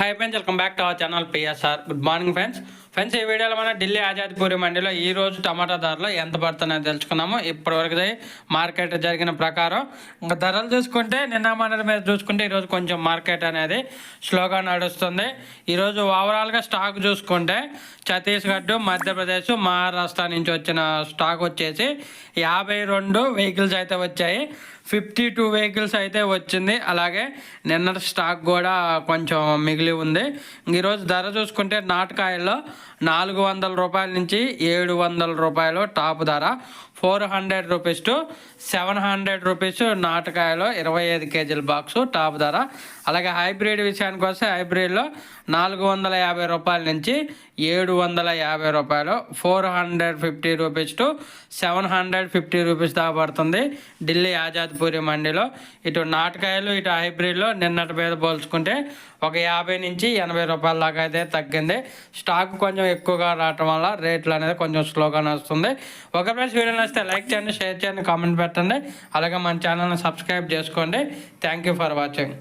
Hi friends, welcome back to our channel PSR. Good morning friends. Friends ఈ వీడియోలో మనం ఢిల్లీ ఆజాద్పూరి మండీలో ఈ రోజు టమాటా ధరలు ఎంత పడుతున్నాయో తెలుసుకున్నాము ఇప్పటివరకు మార్కెట్ జరిగిన ప్రకారం ఇంకా ధరలు చూసుకుంటే నిన్న మన మీద చూసుకుంటే ఈరోజు కొంచెం మార్కెట్ అనేది స్లోగా నడుస్తుంది ఈరోజు ఓవరాల్గా స్టాక్ చూసుకుంటే ఛత్తీస్గఢ్ మధ్యప్రదేశ్ మహారాష్ట్ర నుంచి వచ్చిన స్టాక్ వచ్చేసి యాభై రెండు వెహికల్స్ అయితే వచ్చాయి ఫిఫ్టీ టూ వెహికల్స్ అయితే వచ్చింది అలాగే నిన్న స్టాక్ కూడా కొంచెం మిగిలి ఉంది ఈరోజు ధర చూసుకుంటే నాటకాయల్లో నాలుగు వందల రూపాయల నుంచి ఏడు వందల రూపాయలు టాప్ ధర four hundred rupees to seven hundred rupees నాటకాయలు ఇరవై ఐదు కేజీల బాక్స్ టాప్ ధర అలాగే హైబ్రిడ్ విషయానికి వస్తే హైబ్రిడ్లో నాలుగు వందల యాభై రూపాయల నుంచి ఏడు వందల యాభై రూపాయలు four hundred fifty rupees to seven hundred fifty rupees దాకా పడుతుంది ఢిల్లీ ఆజాద్పూరి మండీలో ఇటు నాటకాయలు ఇటు హైబ్రిడ్లో నిన్నటి మీద పోల్చుకుంటే ఒక యాభై నుంచి ఎనభై రూపాయల దాకా అయితే తగ్గింది స్టాక్ కొంచెం ఎక్కువగా రావటం వల్ల రేట్లు అనేది కొంచెం స్లోగా నడుస్తుంది ఒక ఫ్రెండ్స్ వీడియో నచ్చితే లైక్ చేయండి షేర్ చేయండి కామెంట్ పెట్టండి అలాగే మన ఛానల్ని సబ్స్క్రైబ్ చేసుకోండి థ్యాంక్ ఫర్ వాచింగ్